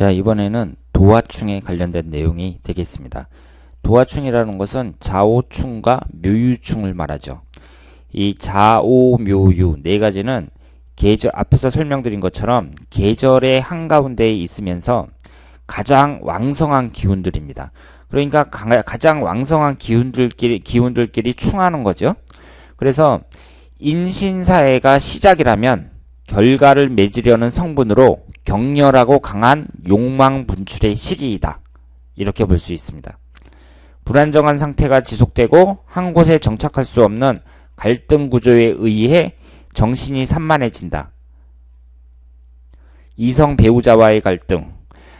자, 이번에는 도화충에 관련된 내용이 되겠습니다. 도화충이라는 것은 자오충과 묘유충을 말하죠. 이 자오, 묘유 네 가지는 계절 앞에서 설명드린 것처럼 계절의 한가운데에 있으면서 가장 왕성한 기운들입니다. 그러니까 가- 가장 왕성한 기운들끼리 기운들끼리 충하는 거죠. 그래서 인신사회가 시작이라면 결과를 맺으려는 성분으로 격렬하고 강한 욕망 분출의 시기이다. 이렇게 볼 수 있습니다. 불안정한 상태가 지속되고 한 곳에 정착할 수 없는 갈등 구조에 의해 정신이 산만해진다. 이성 배우자와의 갈등.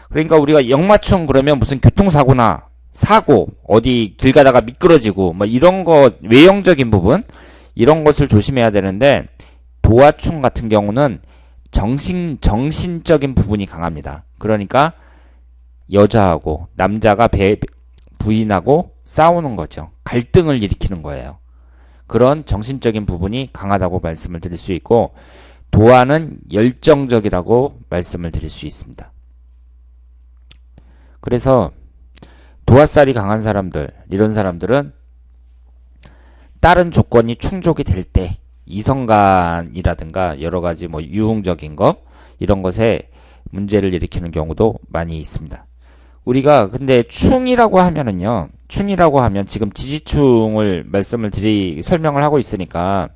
그러니까 우리가 역맞춤 그러면 무슨 교통사고나 사고, 어디 길 가다가 미끄러지고 뭐 이런 거 외형적인 부분 이런 것을 조심해야 되는데 도화충 같은 경우는 정신 정신적인 부분이 강합니다. 그러니까 여자하고 남자가 배, 부인하고 싸우는 거죠. 갈등을 일으키는 거예요. 그런 정신적인 부분이 강하다고 말씀을 드릴 수 있고 도화는 열정적이라고 말씀을 드릴 수 있습니다. 그래서 도화살이 강한 사람들 이런 사람들은 다른 조건이 충족이 될 때 이성간이라든가 여러 가지 뭐 유흥적인 거 이런 것에 문제를 일으키는 경우도 많이 있습니다. 우리가 근데 충이라고 하면은요. 충이라고 하면 지금 지지충을 말씀을 드리 설명을 하고 있으니까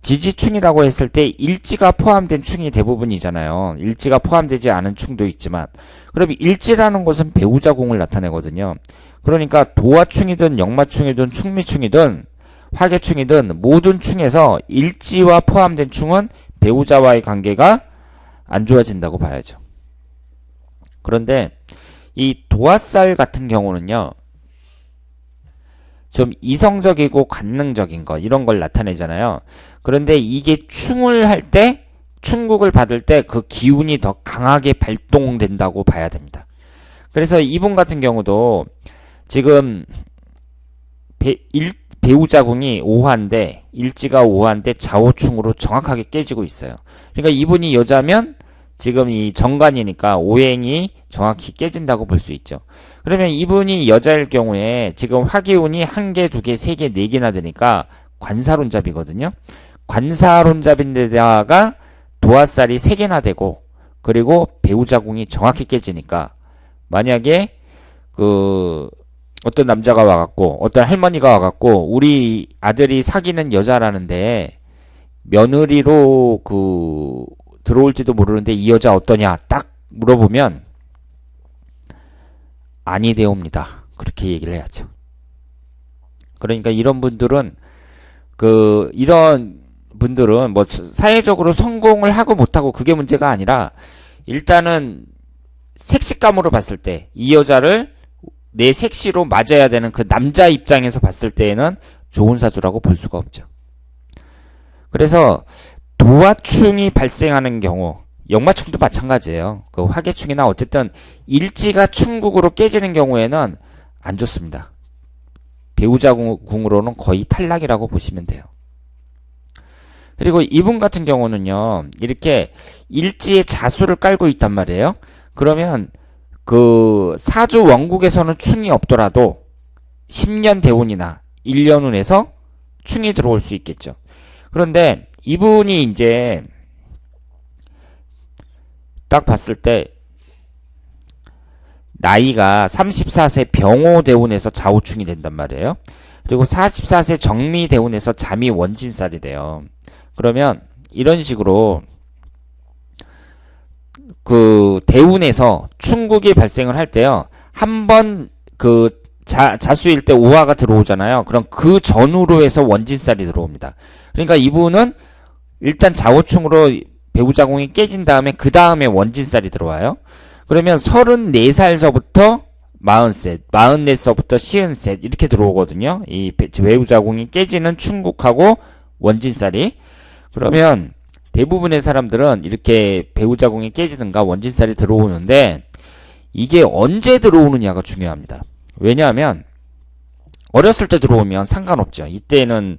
지지충이라고 했을 때 일지가 포함된 충이 대부분이잖아요. 일지가 포함되지 않은 충도 있지만 그럼 일지라는 것은 배우자궁을 나타내거든요. 그러니까 도화충이든 역마충이든 충미충이든 화계충이든 모든 충에서 일지와 포함된 충은 배우자와의 관계가 안 좋아진다고 봐야죠. 그런데 이 도화살 같은 경우는요. 좀 이성적이고 관능적인 거 이런 걸 나타내잖아요. 그런데 이게 충을 할 때 충국을 받을 때 그 기운이 더 강하게 발동된다고 봐야 됩니다. 그래서 이분 같은 경우도 지금 배, 일, 배우자궁이 5화인데 일지가 5화인데 좌우충으로 정확하게 깨지고 있어요. 그러니까 이분이 여자면 지금 이 정관이니까 오행이 정확히 깨진다고 볼 수 있죠. 그러면 이분이 여자일 경우에 지금 화기운이 한 개, 두 개, 세 개, 네 개나 되니까 관사론잡이거든요. 관사론잡인데다가 도화살이 세 개나 되고 그리고 배우자궁이 정확히 깨지니까 만약에 그 어떤 남자가 와갖고 어떤 할머니가 와갖고 우리 아들이 사귀는 여자라는데 며느리로 그 들어올지도 모르는데 이 여자 어떠냐 딱 물어보면 아니 되옵니다. 그렇게 얘기를 해야죠. 그러니까 이런 분들은 그 이런 분들은 뭐 사회적으로 성공을 하고 못하고 그게 문제가 아니라 일단은 색식감으로 봤을 때 이 여자를 내 색시로 맞아야 되는 그 남자 입장에서 봤을 때에는 좋은 사주라고 볼 수가 없죠. 그래서 도화충이 발생하는 경우 역마충도 마찬가지예요. 그 화계충이나 어쨌든 일지가 충국으로 깨지는 경우에는 안 좋습니다. 배우자 궁으로는 거의 탈락이라고 보시면 돼요. 그리고 이분 같은 경우는요, 이렇게 일지에 자수를 깔고 있단 말이에요. 그러면 그 사주 원국에서는 충이 없더라도 10년 대운이나 1년 운에서 충이 들어올 수 있겠죠. 그런데 이분이 이제 딱 봤을 때 나이가 34세 병호 대운에서 좌우충이 된단 말이에요. 그리고 44세 정미 대운에서 잠이 원진살이 돼요. 그러면 이런 식으로 그 대운에서 충국이 발생을 할 때요. 한 번 그 자수일 때 오화가 들어오잖아요. 그럼 그 전후로 해서 원진살이 들어옵니다. 그러니까 이분은 일단 좌우충으로 배우자궁이 깨진 다음에 그 다음에 원진살이 들어와요. 그러면 34살서부터 40셋, 44서부터 50셋 이렇게 들어오거든요. 이 배우자궁이 깨지는 충국하고 원진살이. 그러면 대부분의 사람들은 이렇게 배우자궁이 깨지든가 원진살이 들어오는데 이게 언제 들어오느냐가 중요합니다. 왜냐하면 어렸을 때 들어오면 상관없죠. 이때는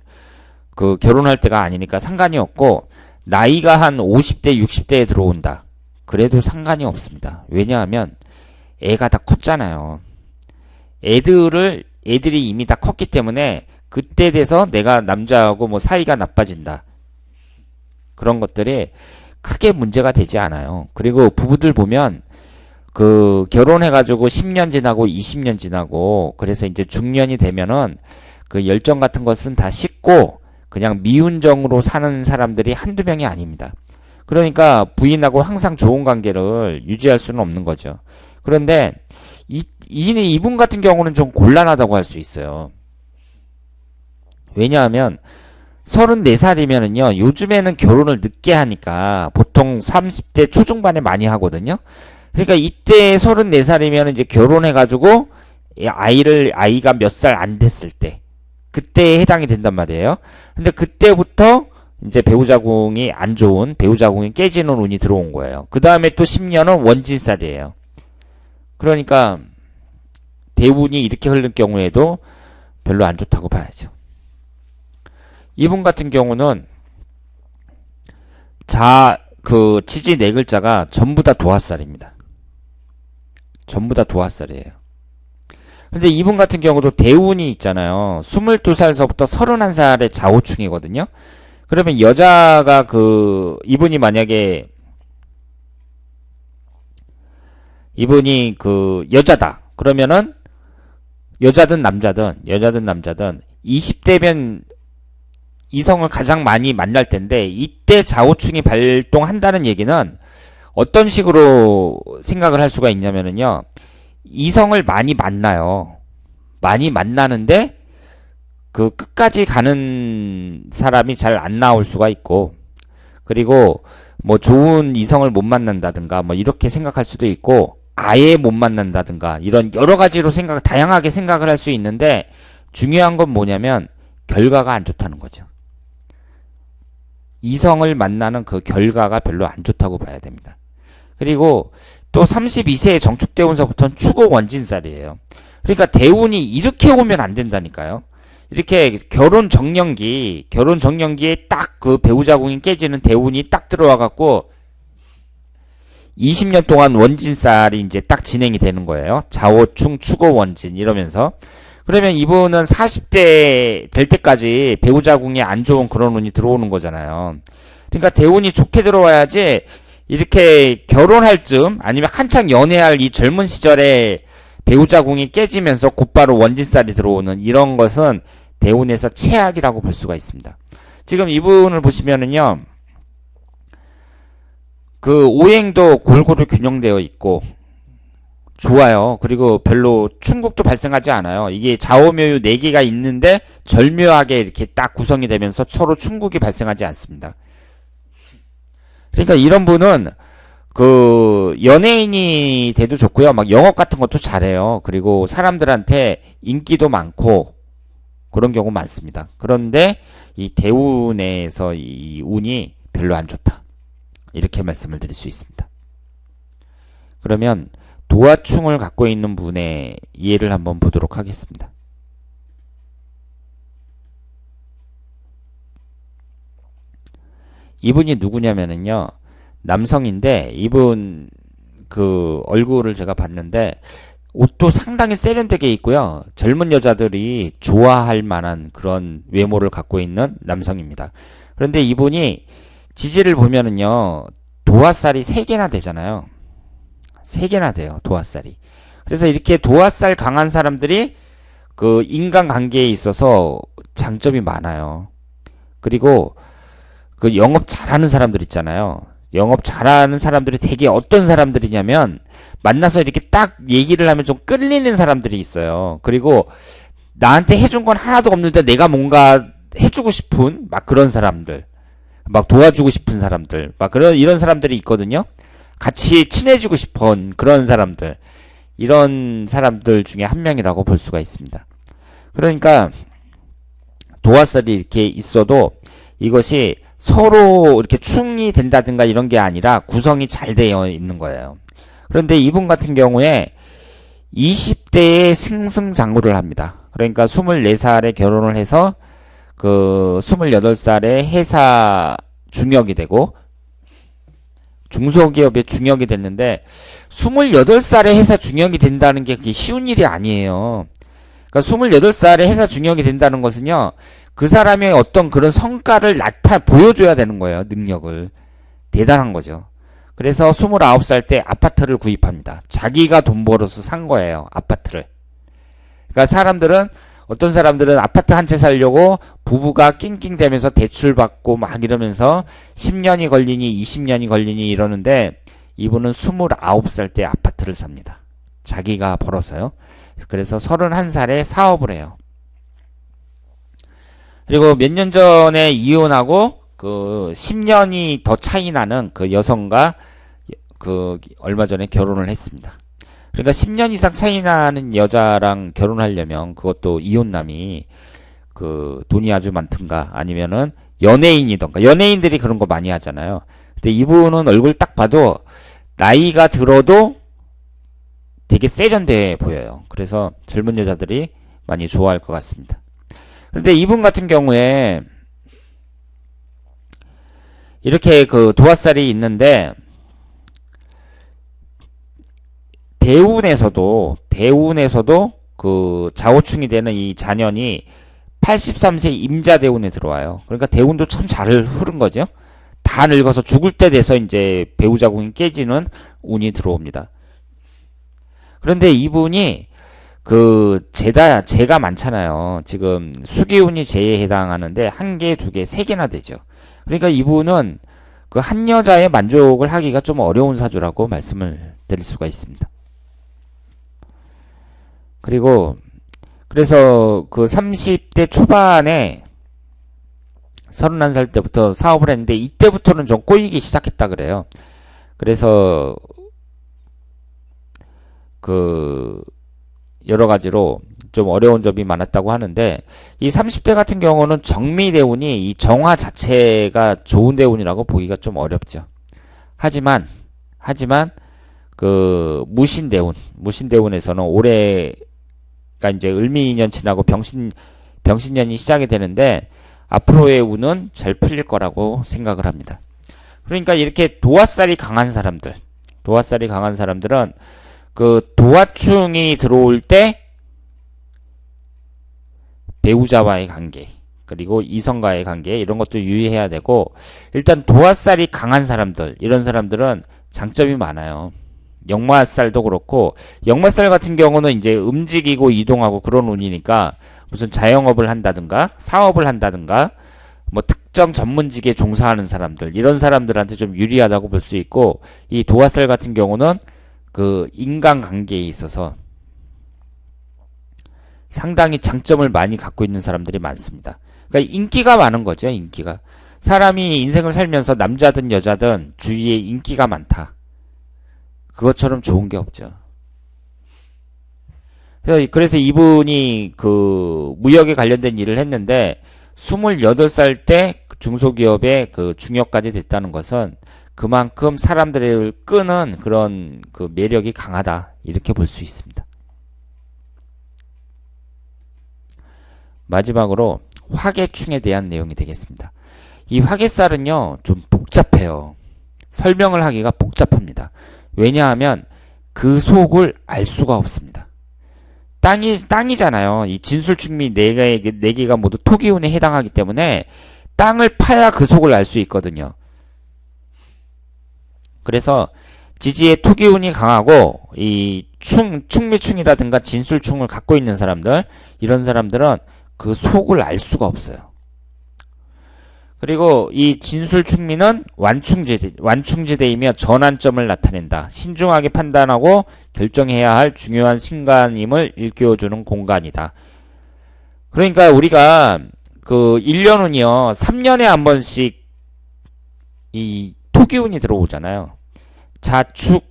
그 결혼할 때가 아니니까 상관이 없고 나이가 한 50대, 60대에 들어온다. 그래도 상관이 없습니다. 왜냐하면 애가 다 컸잖아요. 애들을 애들이 이미 다 컸기 때문에 그때 돼서 내가 남자하고 뭐 사이가 나빠진다. 그런 것들이 크게 문제가 되지 않아요. 그리고 부부들 보면 그 결혼해가지고 10년 지나고 20년 지나고 그래서 이제 중년이 되면은 그 열정 같은 것은 다 식고 그냥 미운정으로 사는 사람들이 한두 명이 아닙니다. 그러니까 부인하고 항상 좋은 관계를 유지할 수는 없는 거죠. 그런데 이, 이 이분 같은 경우는 좀 곤란하다고 할 수 있어요. 왜냐하면 34살이면은요, 요즘에는 결혼을 늦게 하니까 보통 30대 초중반에 많이 하거든요. 그러니까 이때 34살이면 이제 결혼해가지고 아이를, 아이가 몇 살 안 됐을 때, 그때에 해당이 된단 말이에요. 근데 그때부터 이제 배우자궁이 안 좋은, 배우자궁이 깨지는 운이 들어온 거예요. 그 다음에 또 10년은 원진살이에요. 그러니까, 대운이 이렇게 흐를 경우에도 별로 안 좋다고 봐야죠. 이분 같은 경우는 자, 그 지지 네 글자가 전부 다 도화살입니다. 전부 다 도화살이에요. 근데 이분 같은 경우도 대운이 있잖아요. 22살서부터 31살의 자오충이거든요. 그러면 여자가 그 이분이 만약에 이분이 그 여자다. 그러면은 여자든 남자든 여자든 남자든 20대면 이성을 가장 많이 만날 텐데 이때 좌우충이 발동한다는 얘기는 어떤 식으로 생각을 할 수가 있냐면은요. 이성을 많이 만나요. 많이 만나는데 그 끝까지 가는 사람이 잘 안 나올 수가 있고 그리고 뭐 좋은 이성을 못 만난다든가 뭐 이렇게 생각할 수도 있고 아예 못 만난다든가 이런 여러 가지로 생각 다양하게 생각을 할 수 있는데 중요한 건 뭐냐면 결과가 안 좋다는 거죠. 이성을 만나는 그 결과가 별로 안 좋다고 봐야 됩니다. 그리고 또 32세의 정축대운서부터는 추고 원진살이에요. 그러니까 대운이 이렇게 오면 안 된다니까요. 이렇게 결혼 정년기, 결혼 정년기에 딱 그 배우자 궁이 깨지는 대운이 딱 들어와 갖고 20년 동안 원진살이 이제 딱 진행이 되는 거예요. 자오충 추고 원진 이러면서 그러면 이분은 40대 될 때까지 배우자궁이 안 좋은 그런 운이 들어오는 거잖아요. 그러니까 대운이 좋게 들어와야지 이렇게 결혼할 쯤 아니면 한창 연애할 이 젊은 시절에 배우자 궁이 깨지면서 곧바로 원진살이 들어오는 이런 것은 대운에서 최악이라고 볼 수가 있습니다. 지금 이분을 보시면은요. 그 오행도 골고루 균형되어 있고 좋아요. 그리고 별로 충국도 발생하지 않아요. 이게 좌오묘유 4개가 있는데 절묘하게 이렇게 딱 구성이 되면서 서로 충국이 발생하지 않습니다. 그러니까 이런 분은 그 연예인이 돼도 좋고요. 막 영업 같은 것도 잘해요. 그리고 사람들한테 인기도 많고 그런 경우 많습니다. 그런데 이 대운에서 이 운이 별로 안 좋다. 이렇게 말씀을 드릴 수 있습니다. 그러면 도화충을 갖고 있는 분의 예를 한번 보도록 하겠습니다. 이분이 누구냐면은요, 남성인데, 이분 그 얼굴을 제가 봤는데, 옷도 상당히 세련되게 입고요. 젊은 여자들이 좋아할 만한 그런 외모를 갖고 있는 남성입니다. 그런데 이분이 지지를 보면은요, 도화살이 3개나 되잖아요. 3개나 돼요, 도화살이. 그래서 이렇게 도화살 강한 사람들이 그 인간관계에 있어서 장점이 많아요. 그리고 그 영업 잘하는 사람들 있잖아요. 영업 잘하는 사람들이 되게 어떤 사람들이냐면 만나서 이렇게 딱 얘기를 하면 좀 끌리는 사람들이 있어요. 그리고 나한테 해준 건 하나도 없는데 내가 뭔가 해주고 싶은 막 그런 사람들. 막 도와주고 싶은 사람들. 막 그런 이런 사람들이 있거든요. 같이 친해지고 싶은 그런 사람들. 이런 사람들 중에 한 명이라고 볼 수가 있습니다. 그러니까 도화살이 이렇게 있어도 이것이 서로 이렇게 충이 된다든가 이런 게 아니라 구성이 잘 되어 있는 거예요. 그런데 이분 같은 경우에 20대에 승승장구를 합니다. 그러니까 24살에 결혼을 해서 그 28살에 회사 중역이 되고 중소기업의 중역이 됐는데 28살에 회사 중역이 된다는 게 그게 쉬운 일이 아니에요. 그러니까 28살에 회사 중역이 된다는 것은요. 그 사람의 어떤 그런 성과를 나타 보여줘야 되는 거예요. 능력을. 대단한 거죠. 그래서 29살 때 아파트를 구입합니다. 자기가 돈 벌어서 산 거예요. 아파트를. 그러니까 사람들은 어떤 사람들은 아파트 한 채 살려고 부부가 낑낑대면서 대출 받고 막 이러면서 10년이 걸리니 20년이 걸리니 이러는데 이분은 29살 때 아파트를 삽니다. 자기가 벌어서요. 그래서 31살에 사업을 해요. 그리고 몇 년 전에 이혼하고 그 10년이 더 차이 나는 그 여성과 그 얼마 전에 결혼을 했습니다. 그러니까 10년 이상 차이 나는 여자랑 결혼하려면 그것도 이혼남이 그 돈이 아주 많든가 아니면은 연예인이던가 연예인들이 그런 거 많이 하잖아요. 근데 이분은 얼굴 딱 봐도 나이가 들어도 되게 세련돼 보여요. 그래서 젊은 여자들이 많이 좋아할 것 같습니다. 그런데 이분 같은 경우에 이렇게 그 도화살이 있는데 대운에서도 대운에서도 그 좌우충이 되는 이 자년이 83세 임자 대운에 들어와요. 그러니까 대운도 참 잘 흐른 거죠. 다 늙어서 죽을 때 돼서 이제 배우자 궁이 깨지는 운이 들어옵니다. 그런데 이분이 그 제다 제가 많잖아요. 지금 수기운이 제에 해당하는데 한 개, 두 개, 세 개나 되죠. 그러니까 이분은 그 한 여자의 만족을 하기가 좀 어려운 사주라고 말씀을 드릴 수가 있습니다. 그리고 그래서 그 30대 초반에 31살 때부터 사업을 했는데 이때부터는 좀 꼬이기 시작했다 그래요. 그래서 그 여러 가지로 좀 어려운 점이 많았다고 하는데 이 30대 같은 경우는 정미 대운이 이 정화 자체가 좋은 대운이라고 보기가 좀 어렵죠. 하지만 하지만 그 무신 대운 무신 대운에서는 올해 가 이제 을미년 지나고 병신 병신년이 시작이 되는데 앞으로의 운은 잘 풀릴 거라고 생각을 합니다. 그러니까 이렇게 도화살이 강한 사람들 도화살이 강한 사람들은 그 도화충이 들어올 때 배우자와의 관계 그리고 이성과의 관계 이런 것도 유의해야 되고 일단 도화살이 강한 사람들 이런 사람들은 장점이 많아요. 역마살도 그렇고 역마살 같은 경우는 이제 움직이고 이동하고 그런 운이니까 무슨 자영업을 한다든가 사업을 한다든가 뭐 특정 전문직에 종사하는 사람들 이런 사람들한테 좀 유리하다고 볼 수 있고 이 도화살 같은 경우는 그 인간관계에 있어서 상당히 장점을 많이 갖고 있는 사람들이 많습니다. 그러니까 인기가 많은 거죠, 인기가. 사람이 인생을 살면서 남자든 여자든 주위에 인기가 많다. 그것처럼 좋은 게 없죠. 그래서 이분이 그 무역에 관련된 일을 했는데 28살 때 중소기업의 그 중역까지 됐다는 것은 그만큼 사람들을 끄는 그런 그 매력이 강하다. 이렇게 볼 수 있습니다. 마지막으로 화계충에 대한 내용이 되겠습니다. 이 화계살은요, 좀 복잡해요. 설명을 하기가 복잡합니다. 왜냐하면 그 속을 알 수가 없습니다. 땅이, 땅이잖아요. 이 진술충미 네 개, 네 개가 모두 토기운에 해당하기 때문에 땅을 파야 그 속을 알 수 있거든요. 그래서 지지의 토기운이 강하고 이 충, 충미충이라든가 진술충을 갖고 있는 사람들 이런 사람들은 그 속을 알 수가 없어요. 그리고 이 진술충미는 완충지대, 완충지대이며 전환점을 나타낸다. 신중하게 판단하고 결정해야 할 중요한 신간임을 일깨워주는 공간이다. 그러니까 우리가 그 1년 운이요. 3년에 한 번씩 이 토기운이 들어오잖아요. 자축,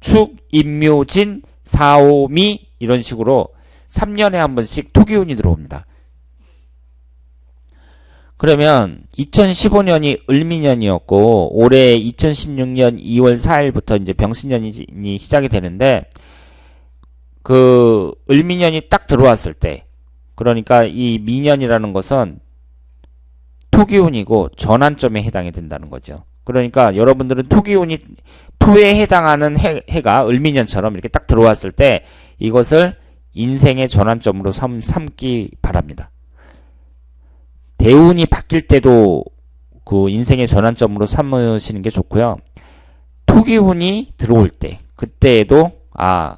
축, 임묘진, 사오미 이런 식으로 3년에 한 번씩 토기운이 들어옵니다. 그러면 2015년이 을미년이었고 올해 2016년 2월 4일부터 이제 병신년이 시작이 되는데 그 을미년이 딱 들어왔을 때 그러니까 이 미년이라는 것은 토기운이고 전환점에 해당이 된다는 거죠. 그러니까 여러분들은 토기운이 토에 해당하는 해, 해가 을미년처럼 이렇게 딱 들어왔을 때 이것을 인생의 전환점으로 삼, 삼기 바랍니다. 대운이 바뀔 때도 그 인생의 전환점으로 삼으시는 게 좋고요. 토기운이 들어올 때 그때에도 아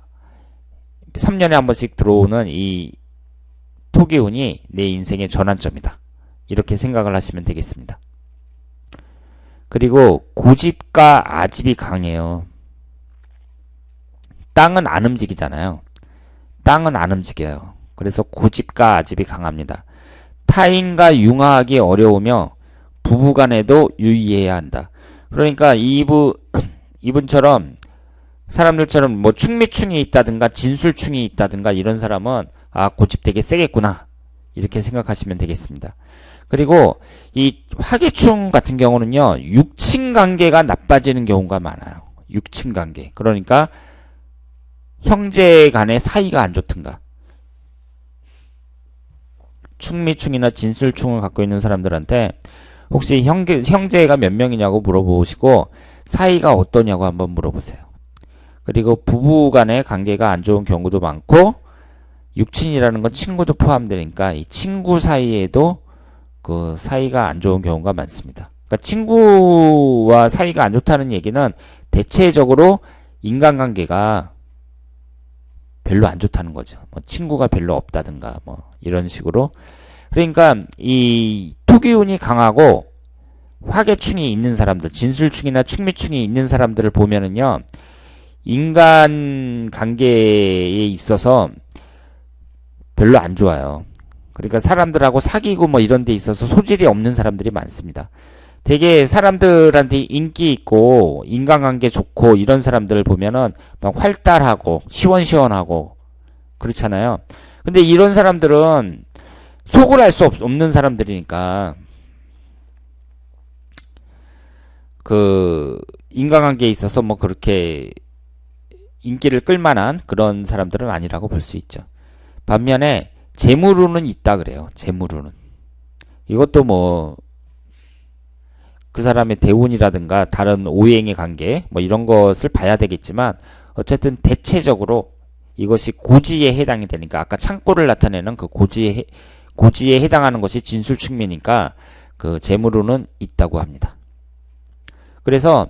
3년에 한 번씩 들어오는 이 토기운이 내 인생의 전환점이다. 이렇게 생각을 하시면 되겠습니다. 그리고 고집과 아집이 강해요. 땅은 안 움직이잖아요. 땅은 안 움직여요. 그래서 고집과 아집이 강합니다. 타인과 융화하기 어려우며 부부 간에도 유의해야 한다. 그러니까 이분 이분처럼 사람들처럼 뭐 충미충이 있다든가 진술충이 있다든가 이런 사람은 아 고집 되게 세겠구나 이렇게 생각하시면 되겠습니다. 그리고 이 화계충 같은 경우는요 육친 관계가 나빠지는 경우가 많아요. 육친 관계 그러니까 형제 간의 사이가 안 좋든가 충미충이나 진술충을 갖고 있는 사람들한테 혹시 형제, 형제가 몇 명이냐고 물어보시고 사이가 어떠냐고 한번 물어보세요. 그리고 부부 간의 관계가 안 좋은 경우도 많고 육친이라는 건 친구도 포함되니까 이 친구 사이에도 그 사이가 안 좋은 경우가 많습니다. 그러니까 친구와 사이가 안 좋다는 얘기는 대체적으로 인간관계가 별로 안 좋다는 거죠. 뭐 친구가 별로 없다든가 뭐 이런 식으로 그러니까 이 토기운이 강하고 화계충이 있는 사람들, 진술충이나 충미충이 있는 사람들을 보면은요, 인간 관계에 있어서 별로 안 좋아요. 그러니까 사람들하고 사귀고 뭐 이런 데 있어서 소질이 없는 사람들이 많습니다. 되게 사람들한테 인기 있고 인간관계 좋고 이런 사람들을 보면은 막 활달하고 시원시원하고 그렇잖아요. 근데 이런 사람들은 속을 알 수 없는 사람들이니까 그 인간관계에 있어서 뭐 그렇게 인기를 끌만한 그런 사람들은 아니라고 볼 수 있죠. 반면에 재물로는 있다 그래요. 재물로는 이것도 뭐 그 사람의 대운이라든가 다른 오행의 관계 뭐 이런 것을 봐야 되겠지만 어쨌든 대체적으로 이것이 고지에 해당이 되니까 아까 창고를 나타내는 그 고지에 고지에 해당하는 것이 진술 측면이니까 그 재물로는 있다고 합니다. 그래서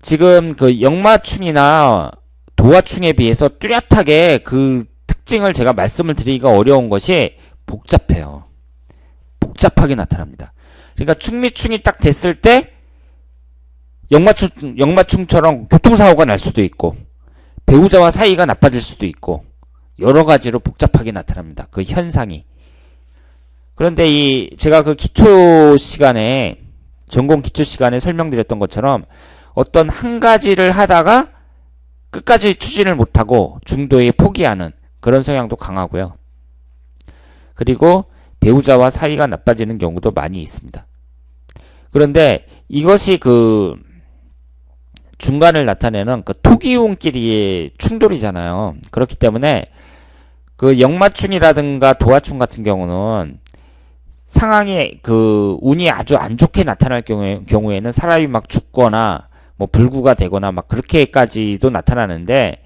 지금 그 역마충이나 도화충에 비해서 뚜렷하게 그 특징을 제가 말씀을 드리기가 어려운 것이 복잡해요. 복잡하게 나타납니다. 그러니까 충미충이 딱 됐을 때 역마충, 역마충처럼 교통사고가 날 수도 있고 배우자와 사이가 나빠질 수도 있고 여러 가지로 복잡하게 나타납니다. 그 현상이. 그런데 이 제가 그 기초 시간에 전공 기초 시간에 설명드렸던 것처럼 어떤 한 가지를 하다가 끝까지 추진을 못하고 중도에 포기하는 그런 성향도 강하고요. 그리고 배우자와 사이가 나빠지는 경우도 많이 있습니다. 그런데 이것이 그 중간을 나타내는 그 토기운끼리의 충돌이잖아요. 그렇기 때문에 그 역마충이라든가 도화충 같은 경우는 상황이 그 운이 아주 안 좋게 나타날 경우에, 경우에는 사람이 막 죽거나 뭐 불구가 되거나 막 그렇게까지도 나타나는데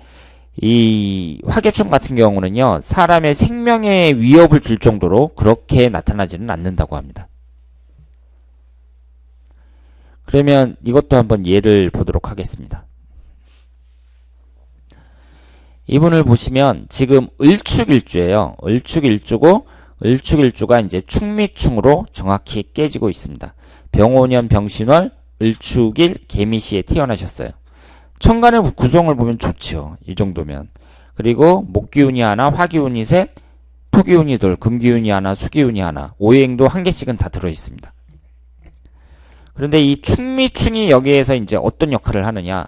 이 화계충 같은 경우는요 사람의 생명에 위협을 줄 정도로 그렇게 나타나지는 않는다고 합니다. 그러면 이것도 한번 예를 보도록 하겠습니다. 이분을 보시면 지금 을축일주예요. 을축일주고 을축일주가 이제 충미충으로 정확히 깨지고 있습니다. 병오년 병신월 을축일 개미시에 태어나셨어요. 천간의 구성을 보면 좋죠. 이 정도면. 그리고 목기운이 하나, 화기운이 셋, 토기운이 둘, 금기운이 하나, 수기운이 하나, 오행도 한 개씩은 다 들어 있습니다. 그런데 이 충미충이 여기에서 이제 어떤 역할을 하느냐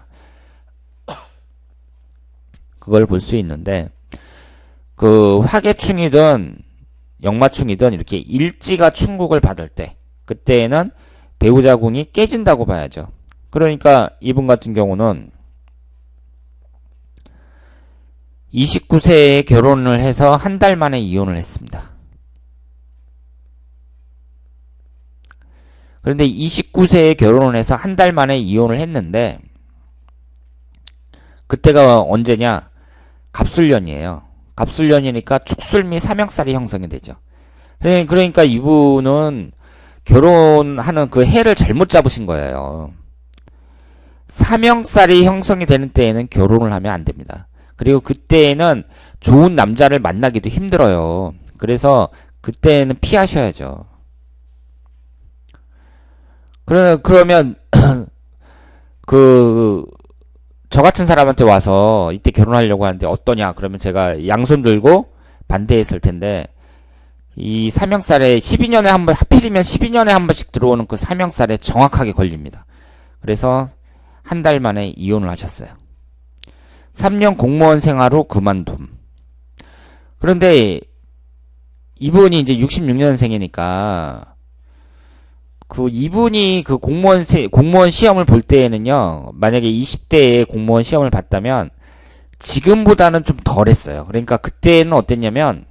그걸 볼 수 있는데 그 화계충이든 역마충이든 이렇게 일지가 충국을 받을 때 그때에는 배우자궁이 깨진다고 봐야죠. 그러니까 이분 같은 경우는 29세에 결혼을 해서 한 달 만에 이혼을 했습니다. 그런데 29세에 결혼을 해서 한 달 만에 이혼을 했는데 그때가 언제냐? 갑술년이에요. 갑술년이니까 축술 및 사명살이 형성이 되죠. 그러니까 이분은 결혼하는 그 해를 잘못 잡으신 거예요. 사명살이 형성이 되는 때에는 결혼을 하면 안 됩니다. 그리고 그때에는 좋은 남자를 만나기도 힘들어요. 그래서 그때는 피하셔야죠. 그러, 그러면 그 저 같은 사람한테 와서 이때 결혼하려고 하는데 어떠냐? 그러면 제가 양손 들고 반대했을 텐데 이 사명살에 12년에 한 번, 하필이면 12년에 한 번씩 들어오는 그 사명살에 정확하게 걸립니다. 그래서 한 달 만에 이혼을 하셨어요. 3년 공무원 생활 후 그만둠. 그런데 이분이 이제 66년생이니까 그 이분이 그 공무원 세, 공무원 시험을 볼 때에는요. 만약에 20대에 공무원 시험을 봤다면 지금보다는 좀 덜했어요. 그러니까 그때는 어땠냐면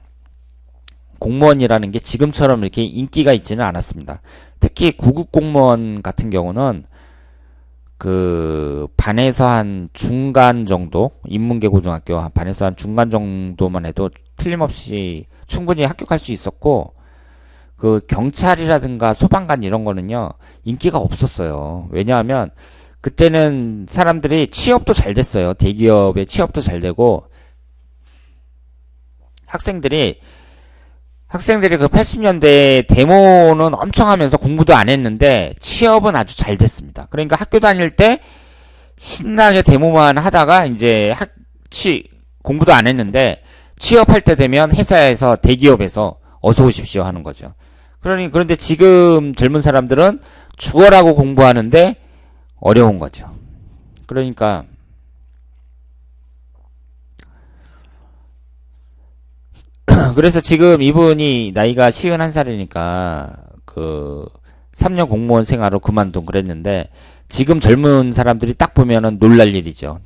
공무원이라는 게 지금처럼 이렇게 인기가 있지는 않았습니다. 특히 구급 공무원 같은 경우는 그 반에서 한 중간 정도 인문계 고등학교 한 반에서 한 중간 정도만 해도 틀림없이 충분히 합격할 수 있었고 그 경찰이라든가 소방관 이런 거는요 인기가 없었어요. 왜냐하면 그때는 사람들이 취업도 잘 됐어요. 대기업에 취업도 잘 되고 학생들이 학생들이 그 80년대 데모는 엄청 하면서 공부도 안 했는데 취업은 아주 잘 됐습니다. 그러니까 학교 다닐 때 신나게 데모만 하다가 이제 학, 취, 공부도 안 했는데 취업할 때 되면 회사에서 대기업에서 어서 오십시오 하는 거죠. 그러니 그런데 지금 젊은 사람들은 죽어라고 공부하는데 어려운 거죠. 그러니까 그래서 지금 이분이 나이가 51살이니까 그 3년 공무원 생활을 그만둔 그랬는데 지금 젊은 사람들이 딱 보면은 놀랄 일이죠.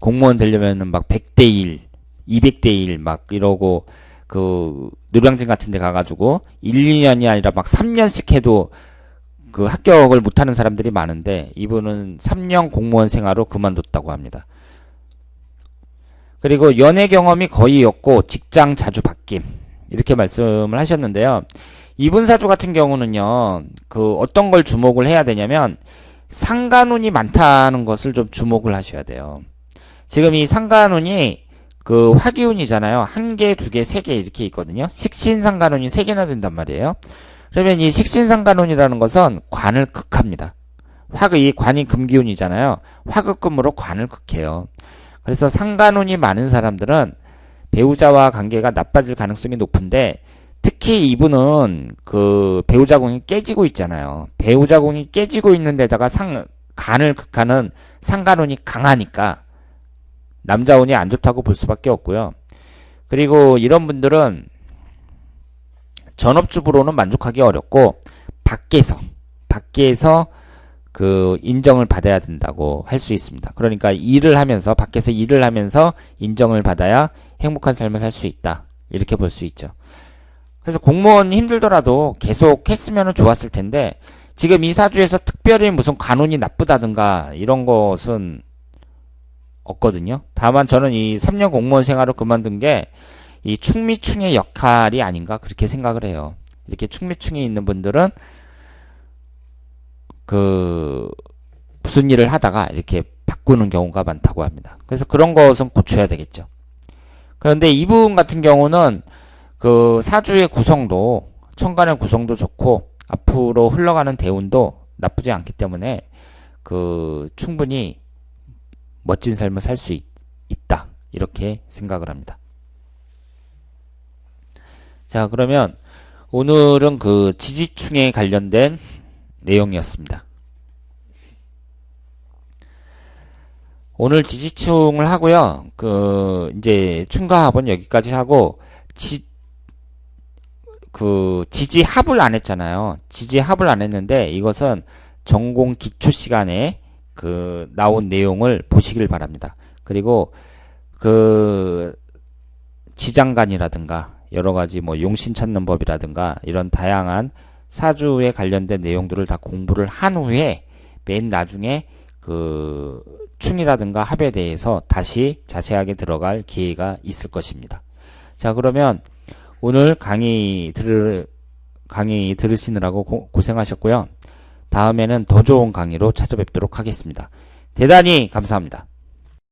공무원 되려면은 막 100대 1, 200대 1 막 이러고 그 노량진 같은 데 가가지고 1, 2년이 아니라 막 3년씩 해도 그 합격을 못하는 사람들이 많은데 이분은 3년 공무원 생활로 그만뒀다고 합니다. 그리고 연애 경험이 거의 없고 직장 자주 바뀜 이렇게 말씀을 하셨는데요. 이분 사주 같은 경우는요. 그 어떤 걸 주목을 해야 되냐면 상간운이 많다는 것을 좀 주목을 하셔야 돼요. 지금 이 상간운이 그 화기운이잖아요. 한 개, 두 개, 세 개 이렇게 있거든요. 식신상간운이 세 개나 된단 말이에요. 그러면 이 식신상간운이라는 것은 관을 극합니다. 화의 관이 금기운이잖아요. 화극금으로 관을 극해요. 그래서 상간운이 많은 사람들은 배우자와 관계가 나빠질 가능성이 높은데 특히 이분은 그 배우자궁이 깨지고 있잖아요. 배우자궁이 깨지고 있는 데다가 상 간을 극하는 상간운이 강하니까 남자 운이 안 좋다고 볼 수밖에 없고요. 그리고 이런 분들은 전업주부로는 만족하기 어렵고 밖에서 밖에서 그 인정을 받아야 된다고 할 수 있습니다. 그러니까 일을 하면서 밖에서 일을 하면서 인정을 받아야 행복한 삶을 살 수 있다. 이렇게 볼 수 있죠. 그래서 공무원 힘들더라도 계속 했으면 좋았을 텐데 지금 이 사주에서 특별히 무슨 간운이 나쁘다든가 이런 것은 없거든요. 다만 저는 이 3년 공무원 생활을 그만둔 게 이 충미충의 역할이 아닌가 그렇게 생각을 해요. 이렇게 충미충이 있는 분들은 그 무슨 일을 하다가 이렇게 바꾸는 경우가 많다고 합니다. 그래서 그런 것은 고쳐야 되겠죠. 그런데 이분 같은 경우는 그 사주의 구성도 천간의 구성도 좋고 앞으로 흘러가는 대운도 나쁘지 않기 때문에 그 충분히 멋진 삶을 살 수 있다 이렇게 생각을 합니다. 자 그러면 오늘은 그 지지충에 관련된 내용이었습니다. 오늘 지지충을 하고요. 그 이제 충가합은 여기까지 하고 지, 그 지지합을 안 했잖아요. 지지합을 안 했는데 이것은 전공 기초 시간에 그 나온 내용을 보시길 바랍니다. 그리고 그 지장간이라든가 여러 가지 뭐 용신 찾는 법이라든가 이런 다양한 사주에 관련된 내용들을 다 공부를 한 후에 맨 나중에 그 충이라든가 합에 대해서 다시 자세하게 들어갈 기회가 있을 것입니다. 자, 그러면 오늘 강의 들을 강의 들으시느라고 고, 고생하셨고요. 다음에는 더 좋은 강의로 찾아뵙도록 하겠습니다. 대단히 감사합니다.